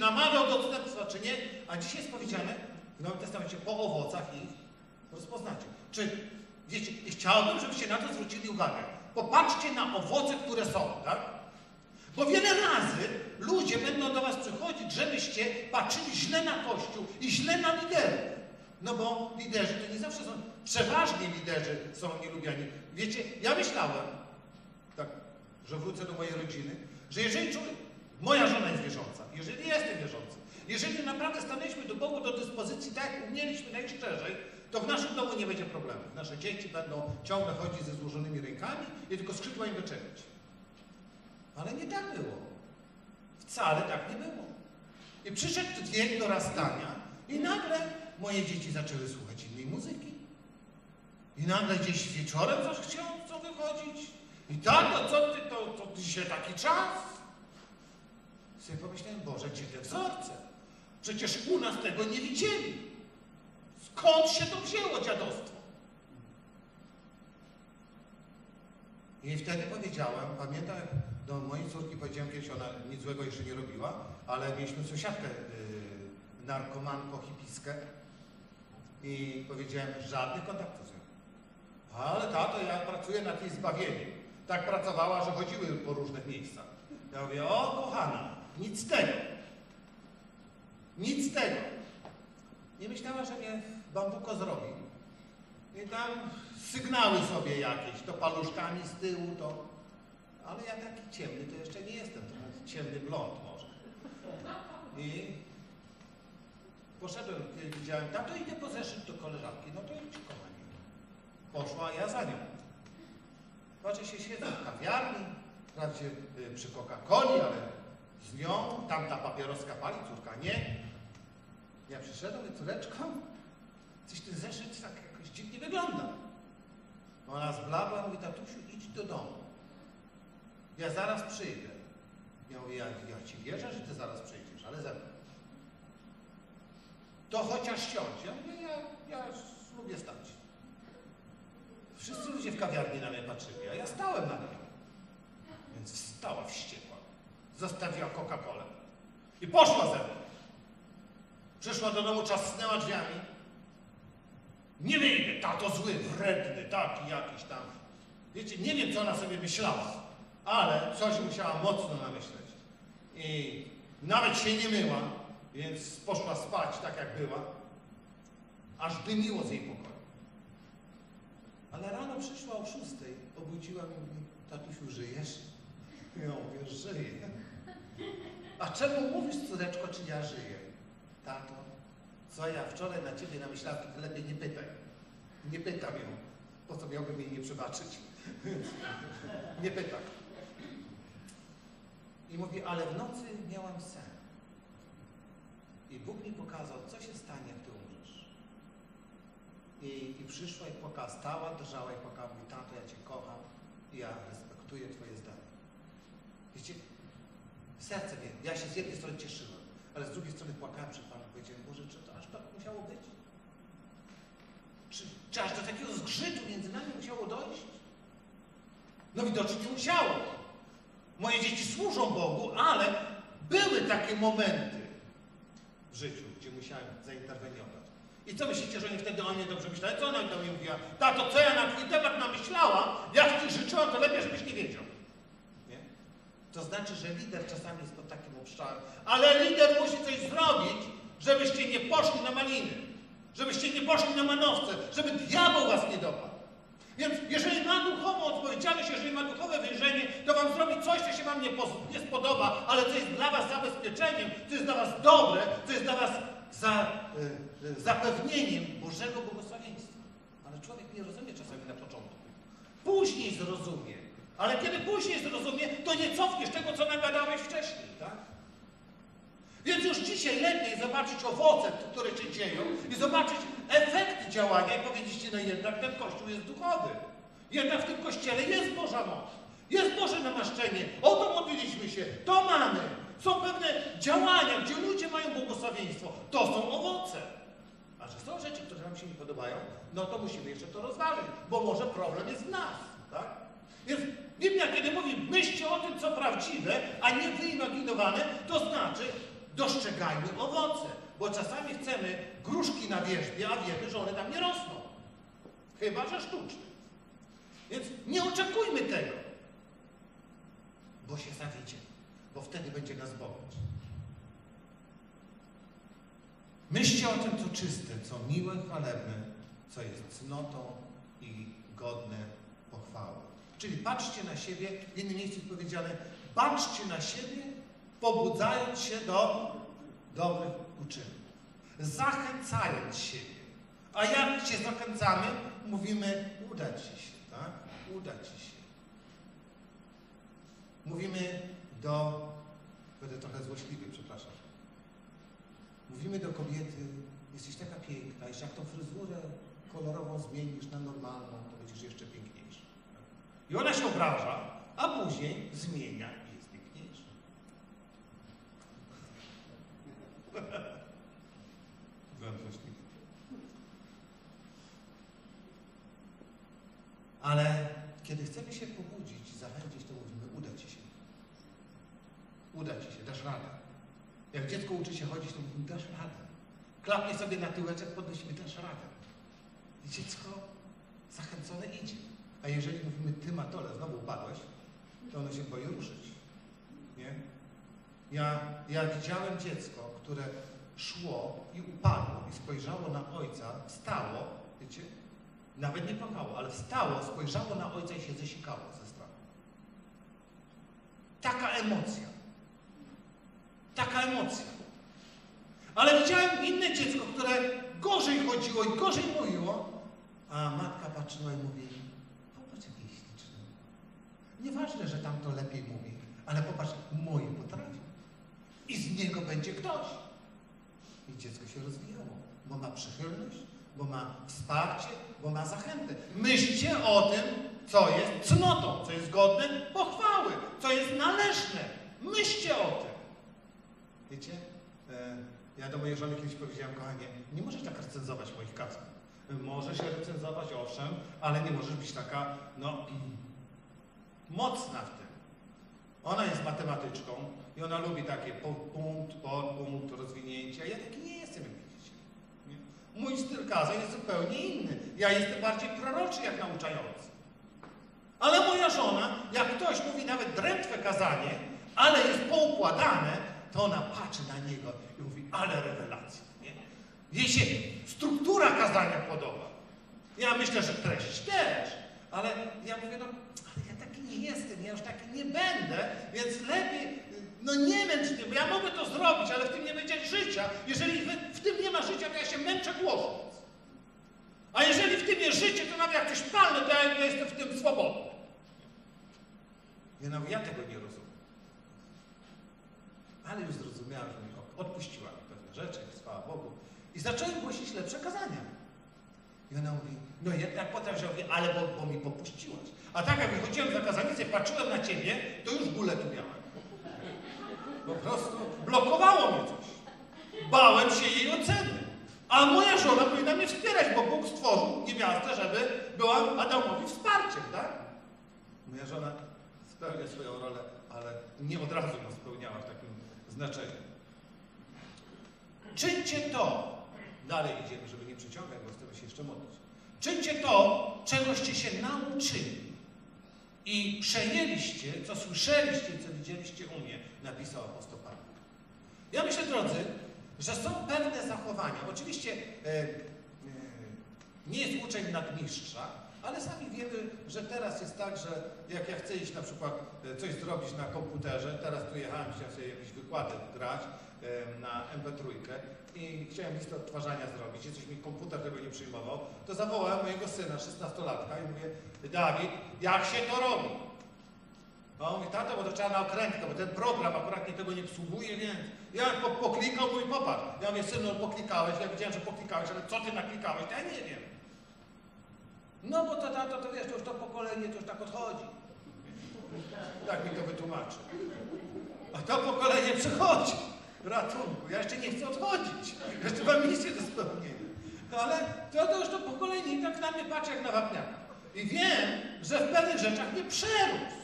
namawiał do odstępstwa, czy nie, a dzisiaj jest powiedziane w Nowym Testamencie, po owocach ich rozpoznacie. Czy, wiecie, chciałbym, żebyście na to zwrócili uwagę. Popatrzcie na owoce, które są, tak? Bo wiele razy ludzie będą do was przychodzić, żebyście patrzyli źle na Kościół i źle na liderów. No bo liderzy to nie zawsze są, przeważnie liderzy są nielubiani. Wiecie, ja myślałem, tak, że wrócę do mojej rodziny, że jeżeli człowiek, moja żona jest wierząca, jeżeli jestem wierzący, jeżeli naprawdę stanęliśmy do Bogu do dyspozycji tak, jak umieliśmy najszczerzej, to w naszym domu nie będzie problemu. Nasze dzieci będą ciągle chodzić ze złożonymi rękami i tylko skrzydła im wyczepić. Ale nie tak było. Wcale tak nie było. I przyszedł wiek dorastania i nagle moje dzieci zaczęły słuchać innej muzyki. I nagle gdzieś wieczorem coś chciał co wychodzić. I tak, no co ty, to, to dzisiaj taki czas. Sobie pomyślałem, Boże, gdzie te wzorce? Przecież u nas tego nie widzieli. Skąd się to wzięło dziadostwo? I wtedy powiedziałem, pamiętam, do mojej córki powiedziałem kiedyś, ona nic złego jeszcze nie robiła, ale mieliśmy sąsiadkę yy, narkomanko, hipiskę i powiedziałem, żadnych kontaktów z nią. Ale tato, ja pracuję nad jej zbawieniem. Tak pracowała, że chodziły po różnych miejscach. Ja mówię, o kochana, nic z tego. Nic z tego. Nie myślała, że mnie bambuko zrobi. I tam sygnały sobie jakieś, to paluszkami z tyłu, to... Ale ja taki ciemny to jeszcze nie jestem, to ciemny blond może. I poszedłem, widziałem, tato idę po zeszyt do koleżanki, no to idź kochani. Poszła, ja za nią. Patrzę się, siedzę w kawiarni, wprawdzie y, przy Coca-Coli, ale z nią, tamta papieroska pali, córka nie. Ja przyszedłem i córeczko, coś ten zeszyt tak jakoś dziwnie wygląda. Ona zblabła, mówi, tatusiu, idź do domu. Ja zaraz przyjdę. Ja mówię, ja, ja ci wierzę, że ty zaraz przyjdziesz, ale ze mną. To chociaż siądź. Ja mówię, ja, ja lubię stać. Wszyscy ludzie w kawiarni na mnie patrzyli, a ja stałem na nią. Więc wstała wściekła. Zostawiła Coca-Colę. I poszła ze mną. Przyszła do domu, czasnęła drzwiami. Nie wyjdę, tato zły, wredny, taki jakiś tam. Wiecie, nie wiem, co ona sobie myślała, ale coś musiała mocno namyśleć. I nawet się nie myła, więc poszła spać tak, jak była, aż dymiło z jej pokoju. Ale rano przyszła o szóstej, obudziła mnie i mówi, tatusiu, żyjesz? Ja mówię, żyję. A czemu mówisz, córeczko, czy ja żyję? Tato, co ja wczoraj na ciebie namyślałem, to lepiej nie pytaj. Nie pytam ją. Po co miałbym jej nie przebaczyć? nie pytam. I mówi, ale w nocy miałam sen. I Bóg mi pokazał, co się stanie, jak ty umrzesz. I, I przyszła i płakała, stała, drżała i płakała. Mówi, tato, ja cię kocham i ja respektuję twoje zdanie. Wiecie, serce wiem, ja się z jednej strony cieszyłem, ale z drugiej strony płakałem przed Panem. Powiedziałem, Boże, czy to aż tak musiało być? Czy, czy aż do takiego zgrzytu między nami musiało dojść? No widocznie musiało. Moje dzieci służą Bogu, ale były takie momenty w życiu, gdzie musiałem zainterweniować. I co myślicie, że oni wtedy o mnie dobrze myśleli? Co ona do mnie mówiła? Tato, co ja na twój temat namyślałam, jak ci życzyłam, to lepiej, żebyś nie wiedział. To znaczy, że lider czasami jest pod takim obszarem. Ale lider musi coś zrobić, żebyście nie poszli na maliny. Żebyście nie poszli na manowce. Żeby diabeł was nie dopadł. Więc jeżeli ma duchową odpowiedzialność, jeżeli ma duchowe wyjrzenie, to wam zrobi coś, co się wam nie, nie spodoba, ale co jest dla was zabezpieczeniem, co jest dla was dobre, co jest dla was za, y, zapewnieniem Bożego błogosławieństwa. Ale człowiek nie rozumie czasami na początku. Później zrozumie. Ale kiedy później zrozumie, to nie cofniesz tego, co nagadałeś wcześniej, tak? Więc już dzisiaj lepiej zobaczyć owoce, które się dzieją i zobaczyć efekty działania i powiedzieć, no jednak ten Kościół jest duchowy. Jednak w tym Kościele jest Boża moc. Jest Boże namaszczenie. O to modliliśmy się. To mamy. Są pewne działania, gdzie ludzie mają błogosławieństwo. To są owoce. A że są rzeczy, które nam się nie podobają, no to musimy jeszcze to rozważyć, bo może problem jest w nas. Tak? Więc Biblia, kiedy mówi, myślcie o tym, co prawdziwe, a nie wyimaginowane, to znaczy, Dostrzegajmy owoce, bo czasami chcemy gruszki na wierzbie, a wiemy, że one tam nie rosną. Chyba, że sztuczne. Więc nie oczekujmy tego, bo się zawiedzie, bo wtedy będzie nas boleć. Myślcie o tym, co czyste, co miłe, chwalebne, co jest cnotą i godne pochwały. Czyli patrzcie na siebie, w innym miejscu jest powiedziane, patrzcie na siebie, pobudzając się do dobrych uczynków. Zachęcając siebie. A jak się zachęcamy? Mówimy, uda ci się, tak? Uda ci się. Mówimy do, będę trochę złośliwy, przepraszam. Mówimy do kobiety, jesteś taka piękna, jeśli jak tą fryzurę kolorową zmienisz na normalną, to będziesz jeszcze piękniejsza. I ona się obraża, a później zmienia i jest piękniejsza. Ale kiedy chcemy się pobudzić, zachęcić, to mówimy, uda ci się. Uda ci się, dasz radę. Jak dziecko uczy się chodzić, to mówimy, dasz radę. Klapnie sobie na tyłeczek, podnosimy, dasz radę. I dziecko zachęcone idzie. A jeżeli mówimy, ty Matole, znowu upadłeś, to ono się boi ruszyć. Nie? Ja, ja widziałem dziecko, które szło i upadło i spojrzało na ojca, wstało, wiecie, nawet nie płakało, ale wstało, spojrzało na ojca i się zesikało ze strachu. Taka emocja. Taka emocja. Ale widziałem inne dziecko, które gorzej chodziło i gorzej mówiło, a matka patrzyła i mówi. Nieważne, że tamto lepiej mówi, ale popatrz, moje potrafi. I z niego będzie ktoś. I dziecko się rozwijało, bo ma przychylność, bo ma wsparcie, bo ma zachętę. Myślcie o tym, co jest cnotą, co jest godne pochwały, co jest należne. Myślcie o tym. Wiecie, e, ja do mojej żony kiedyś powiedziałem, kochanie, nie możesz tak recenzować moich kazań. Może się recenzować, owszem, ale nie możesz być taka, no, mocna w tym. Ona jest matematyczką i ona lubi takie po- punkt, podpunkt, rozwinięcie, a ja taki nie jestem, jak widzicie. Mój styl kazań jest zupełnie inny. Ja jestem bardziej proroczy jak nauczający. Ale moja żona, jak ktoś mówi nawet drętwe kazanie, ale jest poukładane, to ona patrzy na niego i mówi, ale rewelacja. Jej się struktura kazania podoba. Ja myślę, że treść też, ale ja mówię, no, ale ja nie jestem, ja już taki nie będę, więc lepiej, no nie męcz mnie, bo ja mogę to zrobić, ale w tym nie będzie życia. Jeżeli w, tym nie ma życia, to ja się męczę głosząc. A jeżeli w tym jest życie, to nawet jak coś palne, to ja, ja jestem w tym swobodny. Ja, ja tego nie rozumiem. Ale już zrozumiałem, że mi odpuściła pewne rzeczy, chwała Bogu. I zacząłem głosić lepsze kazania. I ona mówi, no jednak potem, że mówię, ale bo, bo mi popuściłaś. A tak jak wychodziłem za kazanicę, patrzyłem na ciebie, to już bóle tu miałem. Po prostu blokowało mnie coś. Bałem się jej oceny. A moja żona powinna mnie wspierać, bo Bóg stworzył niewiastę, żeby była Adamowi wsparciem, tak? Moja żona spełnia swoją rolę, ale nie od razu ją spełniała w takim znaczeniu. Czyńcie to, dalej idziemy, żeby nie przyciągać, bo chcemy się jeszcze modlić. Czyńcie to, czegoście się nauczyli i przejęliście, co słyszeliście, co widzieliście u mnie, napisał apostoł Paweł. Ja myślę, drodzy, że są pewne zachowania. Oczywiście e, e, nie jest uczeń nadmistrza, ale sami wiemy, że teraz jest tak, że jak ja chcę iść na przykład e, coś zrobić na komputerze, teraz tu jechałem, chciałem sobie jakieś wykłady grać e, na MP3 i chciałem listę odtwarzania zrobić i coś mi komputer tego nie przyjmował, to zawołałem mojego syna, 16-latka i mówię, Dawid, jak się to robi? A on mówi, tato, bo to trzeba na okrętkę, bo ten program akurat nie tego nie obsługuje, więc ja po, poklikał, mój popatrz. Ja mówię, synu, poklikałeś, ja widziałem, że poklikałeś, ale co ty naklikałeś, to ja nie wiem. No bo to tato, to wiesz, to już to pokolenie to już tak odchodzi. Tak mi to wytłumaczy. A to pokolenie przychodzi. Ratunku, ja jeszcze nie chcę odchodzić. Jeszcze mam misję do spełnienia. Ale to, to już to pokolenie i tak na mnie patrzy jak na wapniaka. I wiem, że w pewnych rzeczach nie przerósł.